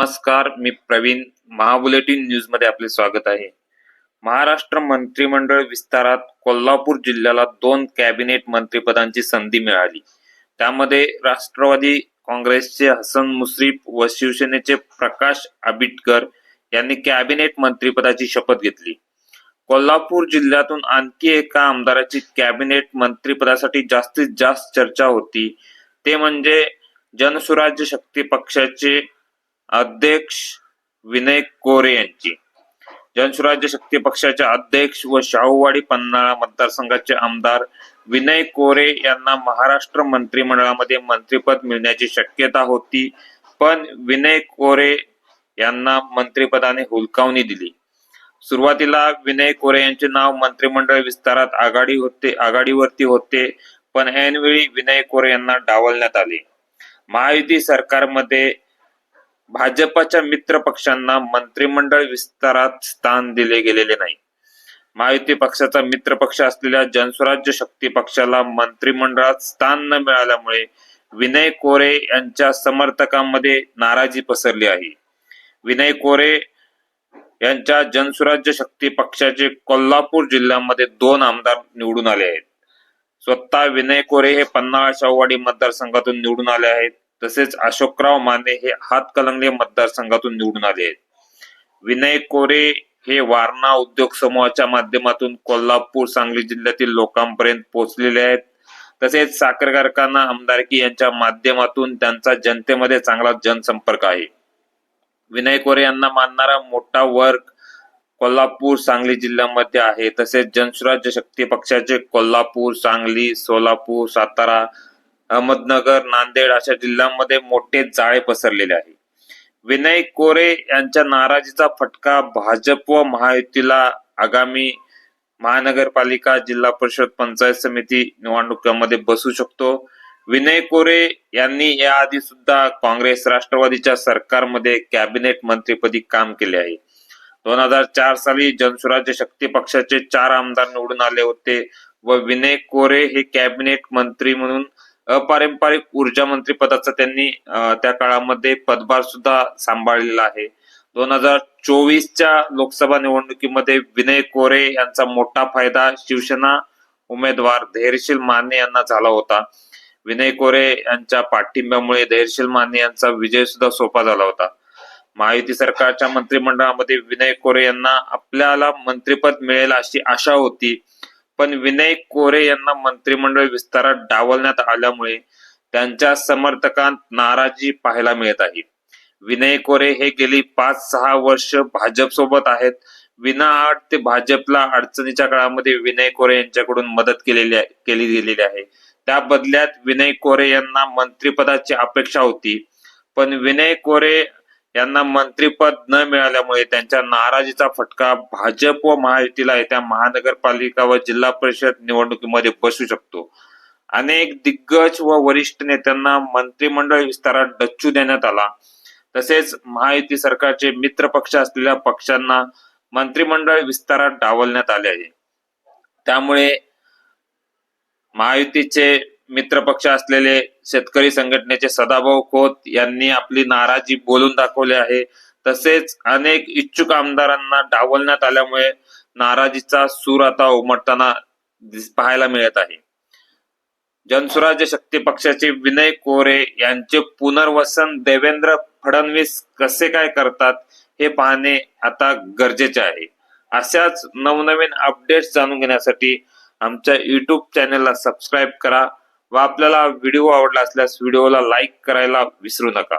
नमस्कार मी प्रवीण. महाबुलेटिन न्यूजमध्ये आपले स्वागत आहे. महाराष्ट्र मंत्रिमंडळ विस्तारात कोल्हापूर जिल्ह्याला दोन कॅबिनेट मंत्रिपदांची संधी मिळाली. त्यामध्ये राष्ट्रवादी काँग्रेसचे हसन मुश्रीफ व शिवसेनेचे प्रकाश आबिटकर यांनी कॅबिनेट मंत्रिपदाची शपथ घेतली. कोल्हापूर जिल्ह्यातून आणखी एका आमदाराची कॅबिनेट मंत्रिपदासाठी जास्तीत जास्त चर्चा होती. ते म्हणजे जनसुराज्य शक्ती पक्षाचे अध्यक्ष विनय कोरे यांची. जनसुराज्य शक्ती पक्षाचे अध्यक्ष व शाहूवाडी पन्हाळा मतदारसंघाचे आमदार विनय कोरे यांना महाराष्ट्र मंत्रिमंडळामध्ये मंत्रिपद मिळण्याची शक्यता होती पण विनय कोरे यांना मंत्रिपदाने हुलकावणी दिली. सुरुवातीला विनय कोरे यांचे नाव मंत्रिमंडळ विस्तारात आघाडी होते आघाडीवरती होते पण ऐनवेळी विनय कोरे यांना डावलण्यात आले. महायुती सरकारमध्ये भाजपच्या मित्र पक्षांना मंत्रिमंडळ विस्तारात स्थान दिले गेलेले नाही. महायुती पक्षाचा मित्र पक्ष असलेल्या जनस्वराज्य शक्ती पक्षाला मंत्रिमंडळात स्थान न मिळाल्यामुळे विनय कोरे यांच्या समर्थकांमध्ये नाराजी पसरली आहे. विनय कोरे यांच्या जनसुराज्य शक्ती पक्षाचे कोल्हापूर जिल्ह्यामध्ये दोन आमदार निवडून आले आहेत. स्वतः विनय कोरे हे पन्हाळ शाहूवाडी मतदारसंघातून निवडून आले आहेत. तसेच अशोकराव माने हे हातकलंगले मतदारसंघातून निवडून आले आहेत. विनय कोरे हे वारणा उद्योग समूहाच्या माध्यमातून कोल्हापूर सांगली जिल्ह्यातील लोकांपर्यंत पोहोचलेले आहेत. तसेच साखर कारखाना आमदारकी यांच्या माध्यमातून त्यांचा जनतेमध्ये चांगला जनसंपर्क आहे. विनय कोरे यांना मानणारा मोठा वर्ग कोल्हापूर सांगली जिल्ह्यामध्ये आहे. तसेच जनसुराज्य शक्ती पक्षाचे कोल्हापूर सांगली सोलापूर सातारा अहमदनगर नांदेड अशा जिल्ह्यांमध्ये मोठे जाळे पसरलेले आहे. विनय कोरे यांच्या नाराजीचा फटका भाजप व महायुतीला आगामी महानगरपालिका जिल्हा परिषद पंचायत समिती निवडणुकांमध्ये बसू शकतो. विनय कोरे यांनी याआधी सुद्धा काँग्रेस राष्ट्रवादीच्या सरकारमध्ये कॅबिनेट मंत्रीपदी काम केले आहे. दोन हजार चार साली जनसुराज्य शक्ती पक्षाचे चार आमदार निवडून आले होते व विनय कोरे हे कॅबिनेट मंत्री म्हणून अपारंपरिक ऊर्जा मंत्री पदाचा त्यांनी त्या काळामध्ये पदभार सुद्धा सांभाळलेला आहे. दोन हजार चोवीसच्या लोकसभा निवडणुकीमध्ये विनय कोरे यांचा मोठा फायदा शिवसेना उमेदवार धैर्यशील माने यांना झाला होता. विनय कोरे यांच्या पाठिंब्यामुळे धैर्यशील माने यांचा विजय सुद्धा सोपा झाला होता. महायुती सरकारच्या मंत्रिमंडळामध्ये विनय कोरे यांना आपल्याला मंत्रिपद मिळेल अशी आशा होती. पण विनय कोरे यांना मंत्रिमंडळ विस्तारात डावलण्यात आल्यामुळे त्यांच्या समर्थकांत नाराजी पाहायला मिळत आहे. विनय कोरे हे गेली पाच सहा वर्ष भाजप सोबत आहेत विनाआड ते भाजपला अडचणीच्या काळामध्ये विनय कोरे यांच्याकडून मदत केलेली केली गेलेली आहे. त्या बदल्यात विनय कोरे यांना मंत्रिपदाची अपेक्षा होती. पण विनय कोरे यांना मंत्रीपद न मिळाल्यामुळे त्यांच्या नाराजीचा फटका भाजप व महायुतीला येत्या महानगरपालिका व जिल्हा परिषद निवडणुकीमध्ये बसू शकतो. अनेक दिग्गज व वरिष्ठ नेत्यांना मंत्रिमंडळ विस्तारात डच्चू देण्यात आला. तसेच महायुती सरकारचे मित्र पक्ष असलेल्या पक्षांना मंत्रिमंडळ विस्तारात डावलण्यात आले आहे. त्यामुळे महायुतीचे मित्र पक्ष असलेले शेतकरी संघटनेचे सदाभाऊ खोत यांनी आपली नाराजी बोलून दाखवली आहे. तसेच अनेक इच्छुक आमदारांना डावलण्यात आल्यामुळे नाराजीचा सूर आता उमटताना पाहायला मिळत आहे. जनसुराज्य शक्ती पक्षाचे विनय कोरे यांचे पुनर्वसन देवेंद्र फडणवीस कसे काय करतात हे पाहणे आता गरजेचे आहे. अशाच नवनवीन अपडेट्स जाणून घेण्यासाठी आमच्या युट्यूब चॅनेलला सबस्क्राईब करा. व आपल्याला व्हिडिओ आवडला असल्यास व्हिडिओला लाईक करायला विसरू नका.